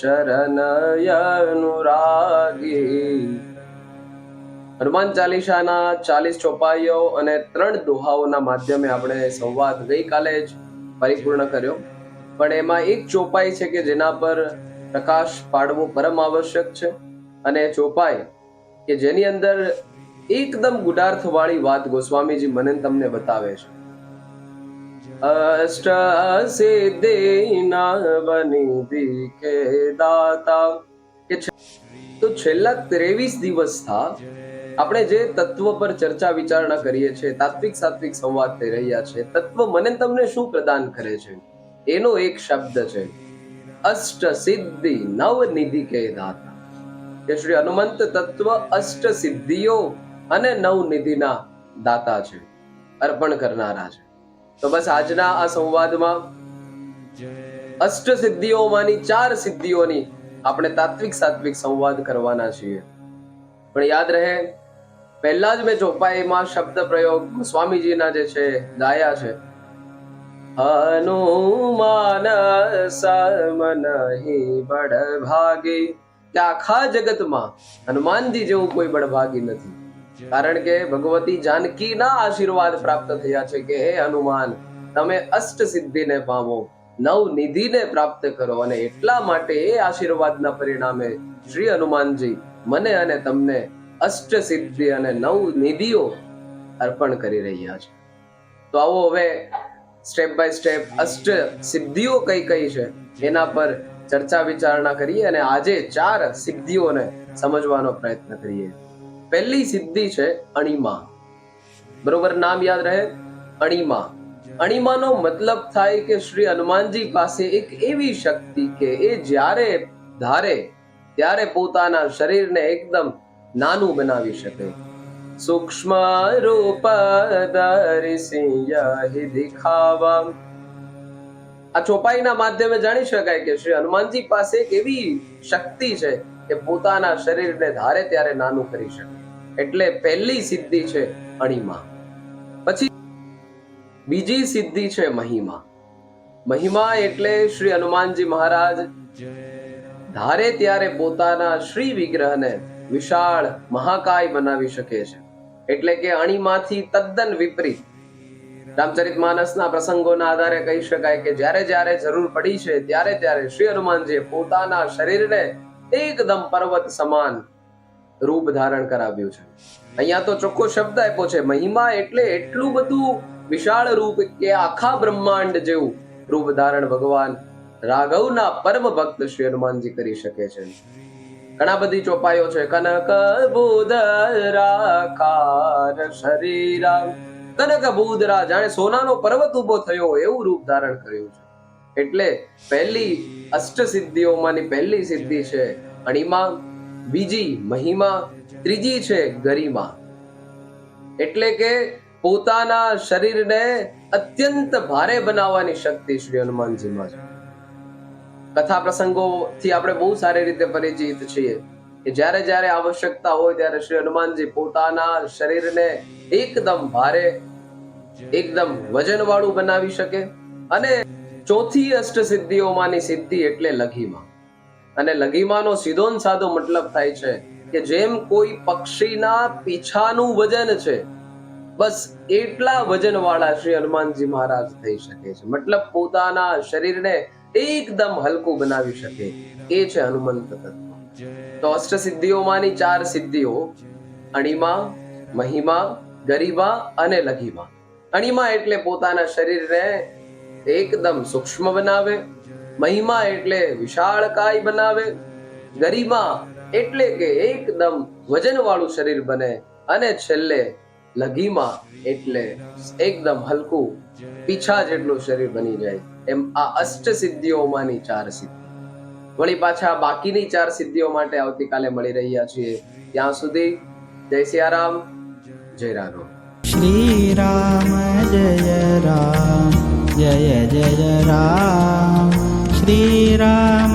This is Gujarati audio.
ચરણ અનુરાગી હનુમાન ચાલીસાના ચાલીસ ચોપાઈઓ અને ત્રણ દોહાઓના માધ્યમે આપણે સંવાદ ગઈકાલે જ પરિપૂર્ણ કર્યો. પણ એમાં એક ચોપાઈ છે કે જેના પર પ્રકાશ પાડવો પરમ આવશ્યક છે. અને ચોપાઈ કે જેની અંદર એકદમ ગુડાર્થવાળી વાત ગોસ્વામીજી મને તમને બતાવે છે. અષ્ટ સિદ્ધિના બની દીખે દાતા કે તો છેલ્લા ત્રેવીસ દિવસ થા આપણે જે તત્વ પર ચર્ચા વિચારણા કરીએ છીએ તાત્વિક સાત્વિક સંવાદ થઈ રહ્યા છે તત્વ મને તમને શું પ્રદાન કરે છે? એનો એક શબ્દ છે અષ્ટ સિદ્ધિ નવ નિધિ કે દાતા કે શ્રી હનુમંત તત્વ અષ્ટ સિદ્ધિઓ અને નવ નિધિના દાતા છે અર્પણ કરનારા છે. તો બસ આજના આ સંવાદમાં અષ્ટ સિદ્ધિઓમાંની ચાર સિદ્ધિઓની આપણે તાત્વિક સાત્વિક સંવાદ કરવાના છીએ. પણ યાદ રહે, પહેલા જ મેં ચોપાઈમાં શબ્દ પ્રયોગ સ્વામીજીના જે છે, ગાયા છે. હનુમાન સમન નહીં બડ ભાગી કે આખા જગતમાં હનુમાનજી જેવું કોઈ બળભાગી નથી. કારણ કે ભગવતી જાનકીના આશીર્વાદ પ્રાપ્ત થયા છે કે હે હનુમાન, તમે અષ્ટ સિદ્ધિને પામો નવ નિધિને પ્રાપ્ત કરો અને એટલા માટે એ આશીર્વાદના પરિણામે શ્રી હનુમાનજી મને અને તમને અષ્ટ સિદ્ધિ અને નવ નિધિઓ અર્પણ કરી રહ્યા છે. તો આવો હવે સ્ટેપ બાય સ્ટેપ અષ્ટ સિદ્ધિઓ કઈ કઈ છે એના પર ચર્ચા વિચારણા કરીએ અને આજે ચાર સિદ્ધિઓને સમજવાનો પ્રયત્ન કરીએ. પહેલી સિદ્ધિ છે અણીમા. બરોબર નામ યાદ રહે? અણીમા. અણીમાનો મતલબ થાય કે શ્રી હનુમાનજી પાસે એક એવી શક્તિ કે એ જ્યારે ધારે, ત્યારે પોતાના શરીરને એકદમ નાનું બનાવી શકે. સૂક્ષ્મ રૂપ દિખાવા. આ ચોપાઈના માધ્યમે જાણી શકાય કે શ્રી હનુમાનજી પાસે એક એવી શક્તિ છે કે પોતાના શરીરને ધારે ત્યારે નાનું કરી શકે. એટલે પહેલી સિદ્ધિ છે અણિમા. પછી બીજી સિદ્ધિ છે મહિમા. મહિમા એટલે શ્રી હનુમાનજી મહારાજ ધારે ત્યારે પોતાના શ્રી વિગ્રહને વિશાળ મહાકાય બનાવી શકે છે. એટલે કે અણીમાંથી તદ્દન વિપરીત. રામચરિત માનસના પ્રસંગોના આધારે કહી શકાય કે જ્યારે જ્યારે જરૂર પડી છે, ત્યારે ત્યારે શ્રી હનુમાનજીએ પોતાના શરીરને એકદમ પર્વત સમાન રૂપ ધારણ કરાવ્યું છે. અહીંયા તો ચોખ્ખો શબ્દ આપ્યો છે, મહિમા એટલે એટલું બધું વિશાળ રૂપ કે આખા બ્રહ્માંડ જેવું રૂપ ધારણ ભગવાન રાઘવના પરમ ભક્ત શ્રી હનુમાનજી કરી શકે છે. ઘણા બધી ચોપાઈઓ છે, કનક બુધરાકાર શરીરા, કનક બુધરા જાણે સોનાનો પર્વત ઊભો થયો એવું રૂપ ધારણ કર્યું છે. એટલે પહેલી અષ્ટ સિદ્ધિઓમાંની પહેલી સિદ્ધિ છે અણિમા, બીજી મહિમા, ત્રીજી છે ગરિમા. એટલે કે પોતાના શરીરને અત્યંત ભારે બનાવવાની શક્તિ શ્રી હનુમાનજીમાં છે. કથા પ્રસંગોથી આપણે બહુ સારી રીતે પરિચિત છીએ કે જ્યારે જ્યારે આવશ્યકતા હોય ત્યારે શ્રી હનુમાનજી પોતાના શરીરને એકદમ ભારે, એકદમ વજનવાળું બનાવી શકે અને ચોથી અષ્ટ સિદ્ધિઓમાંની સિદ્ધિ એટલે લઘીમાં. અને લઘીમાનો સીધો સાધો મતલબ થાય છે કે જેમ કોઈ પક્ષીના પીછાનું વજન છે, બસ એટલા વજન વાળા શ્રી હનુમાનજી મહારાજ થઈ શકે છે. મતલબ પોતાના શરીરને એકદમ હલકું બનાવી શકે. એ છે હનુમંત તત્વ. તો અષ્ટ સિદ્ધિઓમાંની ચાર સિદ્ધિઓ, અણિમા, મહિમા, ગરિમા અને લઘિમા. અણિમા એટલે પોતાના શરીરને એકદમ સૂક્ષ્મ બનાવે, મહિમા એટલે વિશાળકાય બનાવે, ગરિમા એટલે કે એકદમ વજનવાળું શરીર બને અને છેલ્લે લઘીમાં એટલે એકદમ હલકું પીછા જેટલું શરીર બની જાય. એમ આ અષ્ટ સિદ્ધિઓમાંની ચાર સિદ્ધિ. વળી પાછા બાકીની ચાર સિદ્ધિઓ માટે આવતીકાલે મળી રહ્યા છીએ. ત્યાં સુધી જય સિયારામ, જય રામ શ્રી રામ, જય રામ. जय जय राम। श्रीराम